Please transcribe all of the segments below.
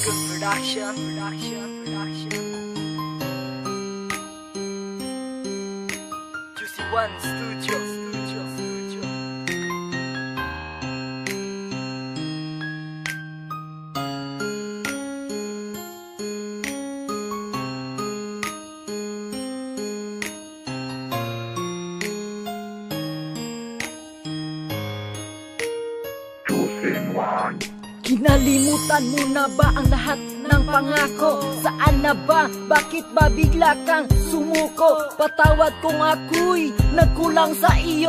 Production, production, production. Juicy One Studio, Studio, Studio. Kinalimutan mo na ba ang lahat ng pangako? Saan na ba? Bakit ba bigla kang sumuko? Patawad kung ako'y nagkulang sa iyo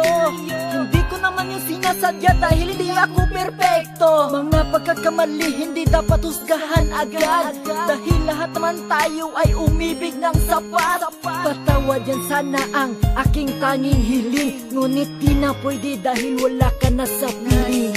Hindi ko naman yung sinasadya dahil hindi ako perpekto Mga pagkakamali hindi dapat husgahan agad Dahil lahat naman tayo ay umibig ng sapat Patawad yan sana ang aking tanging hiling Ngunit di na pwede dahil wala ka na sa piling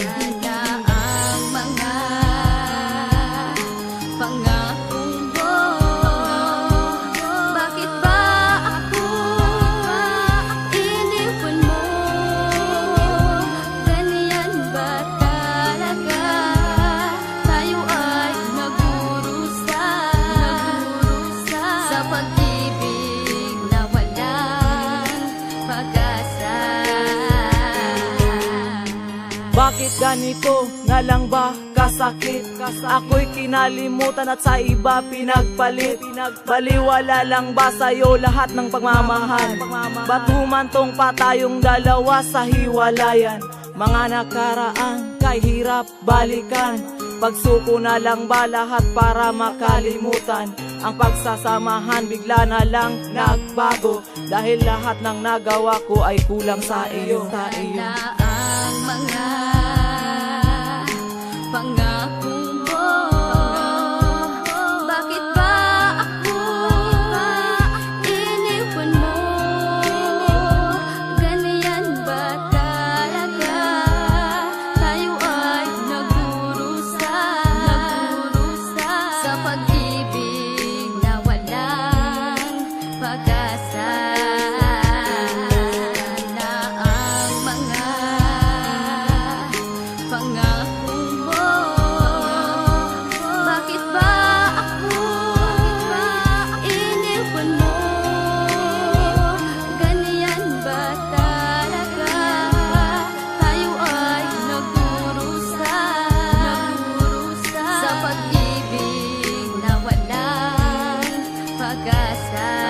Bakit ganito na lang ba kasakit? Ako'y kinalimutan at sa iba pinagpalit Baliwala lang ba sa'yo lahat ng pagmamahal? Ba't humantong pa tayong dalawa sa hiwalayan? Mga nakaraan kay hirap balikan Pagsuko na lang ba lahat para makalimutan Ang pagsasamahan bigla na lang nagbago Dahil lahat ng nagawa ko ay kulang sa iyo, sa iyo. na ang mga Sa